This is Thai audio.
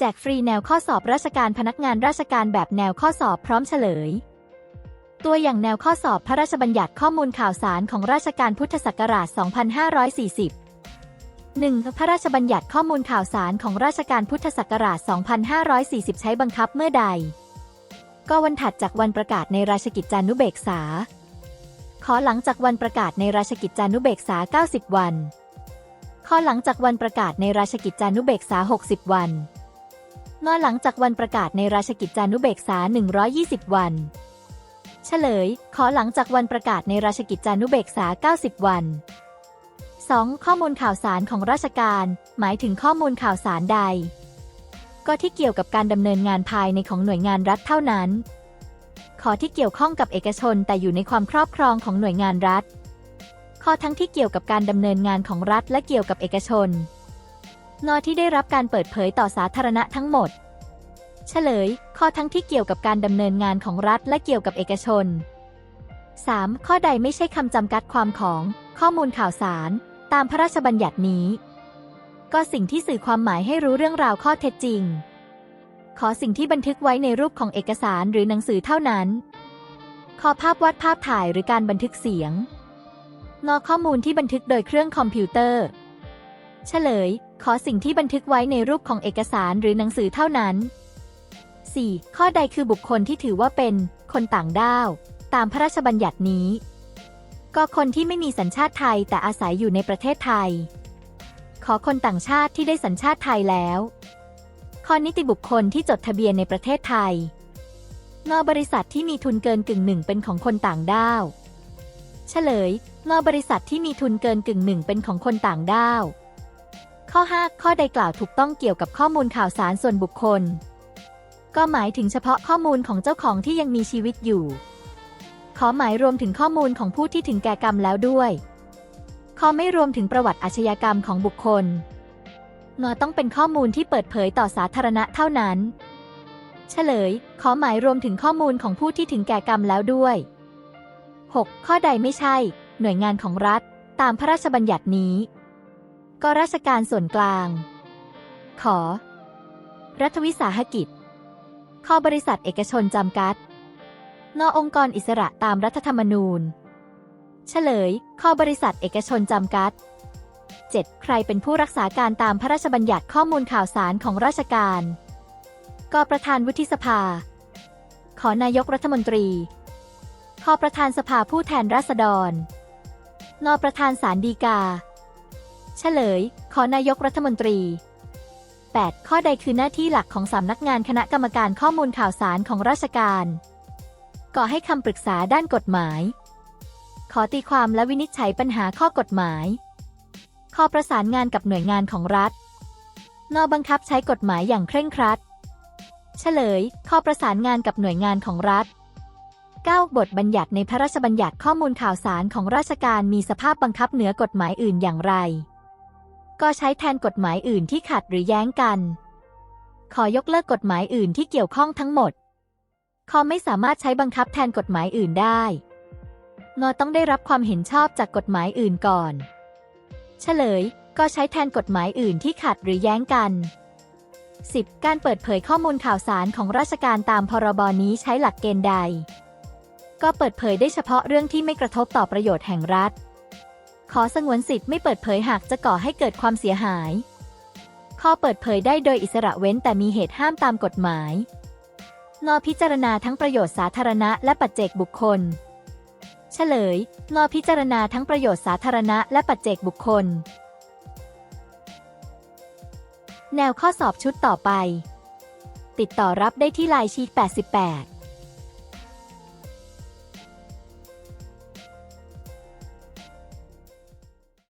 แจกฟรีแนวข้อสอบราชการพนักงานราชการแบบแนวข้อสอบพร้อมเฉลย ตัวอย่างแนวข้อสอบพระราชบัญญัติข้อมูลข่าวสารของราชการพุทธศักราช 2540 1. พระราชบัญญัติข้อมูลข่าวสารของราชการพุทธศักราช 2540 ใช้บังคับเมื่อใด ก็วันถัดจากวันประกาศในราชกิจจานุเบกษา ขอหลังจากวันประกาศในราชกิจจานุเบกษา 90 วัน ข้อหลังจากวันประกาศในราชกิจจานุเบกษา 60 วัน งอหลังจากวันประกาศในราชกิจจานุเบกษา 120 วัน เฉลย ขอหลังจากวันประกาศในราชกิจจานุเบกษา 90 วัน 2. ข้อมูลข่าวสารของราชการ หมายถึงข้อมูลข่าวสารใด ก็ที่เกี่ยวกับการดำเนินงานภายในของหน่วยงานรัฐเท่านั้น ข้อที่เกี่ยวข้องกับเอกชนแต่อยู่ในความครอบครองของหน่วยงานรัฐ ข้อทั้งที่เกี่ยวกับการดำเนินงานของรัฐและเกี่ยวกับเอกชน งอที่ได้รับการเปิดเผยต่อสาธารณะทั้งหมด เฉลย ข้อทั้งที่เกี่ยวกับการดำเนินงานของรัฐและเกี่ยวกับเอกชน 3. ข้อใดไม่ใช่คำจำกัดความของ ข้อมูลข่าวสาร ตามพระราชบัญญัตินี้ ก็สิ่งที่สื่อความหมายให้รู้เรื่องราวข้อเท็จจริง ขอสิ่งที่บันทึกไว้ในรูปของเอกสารหรือหนังสือเท่านั้น ขอภาพวาดภาพถ่ายหรือการบันทึกเสียงงอข้อมูลที่บันทึกโดยเครื่องคอมพิวเตอร์ เฉลย ขอสิ่งที่บันทึกไว้ในรูปของเอกสารหรือหนังสือเท่านั้น 4. ข้อใดคือบุคคลที่ถือว่าเป็นคนต่างด้าว ตามพระราชบัญญัตินี้ ก็คนที่ไม่มีสัญชาติไทยแต่อาศัยอยู่ในประเทศไทย ขอคนต่างชาติที่ได้สัญชาติไทยแล้ว ข้อนิติบุคคลที่จดทะเบียนในประเทศไทยงอบริษัทที่มีทุนเกินกึ่งหนึ่งเป็นของคนต่างด้าว เฉลยงอบริษัทที่มีทุนเกินกึ่งหนึ่งเป็นของคนต่างด้าว ข้อ 5 ข้อใดกล่าวถูกต้องเกี่ยวกับข้อมูลข่าวสารส่วนบุคคล ก็หมายถึงเฉพาะข้อมูลของเจ้าของที่ยังมีชีวิตอยู่ ขอหมายรวมถึงข้อมูลของผู้ที่ถึงแก่กรรมแล้วด้วยข้อไม่รวมถึงประวัติอาชญากรรมของบุคคลงอต้องเป็นข้อมูลที่เปิดเผยต่อสาธารณะเท่านั้น เฉลย ขอหมายรวมถึงข้อมูลของผู้ที่ถึงแก่กรรมแล้วด้วย 6. ข้อใดไม่ใช่ หน่วยงานของรัฐ ตามพระราชบัญญัตินี้ ก็ราชการส่วนกลาง ขอ รัฐวิสาหกิจข้อบริษัทเอกชนจำกัดงอองค์กรอิสระตามรัฐธรรมนูญ เฉลย ข้อบริษัทเอกชนจำกัด 7. ใครเป็นผู้รักษาการตามพระราชบัญญัติข้อมูลข่าวสารของราชการ กประธานวุฒิสภา ขอนายกรัฐมนตรี ขอประธานสภาผู้แทนราษฎรงอประธานศาลฎีกา เฉลย ขอนายกรัฐมนตรี 8. ข้อใดคือหน้าที่หลักของสำนักงานคณะกรรมการข้อมูลข่าวสารของราชการ ก่อให้คำปรึกษาด้านกฎหมาย ขอตีความและวินิจฉัยปัญหาข้อกฎหมาย ข้อประสานงานกับหน่วยงานของรัฐงอบังคับใช้กฎหมายอย่างเคร่งครัด เฉลย ข้อประสานงานกับหน่วยงานของรัฐ 9. บทบัญญัติในพระราชบัญญัติข้อมูลข่าวสารของราชการมีสภาพบังคับเหนือกฎหมายอื่นอย่างไร ก็ใช้แทนกฎหมายอื่นที่ขัดหรือแย้งกัน ขอยกเลิกกฎหมายอื่นที่เกี่ยวข้องทั้งหมดขอไม่สามารถใช้บังคับแทนกฎหมายอื่นได้ งอต้องได้รับความเห็นชอบจากกฎหมายอื่นก่อน เฉลย ก็ใช้แทนกฎหมายอื่นที่ขัดหรือแย้งกัน 10. การเปิดเผยข้อมูลข่าวสารของราชการตามพรบนี้ใช้หลักเกณฑ์ใด ก็เปิดเผยได้เฉพาะเรื่องที่ไม่กระทบต่อประโยชน์แห่งรัฐ ขอสงวนสิทธิ์ไม่เปิดเผยหากจะก่อให้เกิดความเสียหาย ข้อเปิดเผยได้โดยอิสระเว้นแต่มีเหตุห้ามตามกฎหมายงอพิจารณาทั้งประโยชน์สาธารณะและปัจเจกบุคคล เฉลยงอพิจารณาทั้งประโยชน์สาธารณะและปัจเจกบุคคล แนวข้อสอบชุดต่อไป ติดต่อรับได้ที่ไลน์ชีท88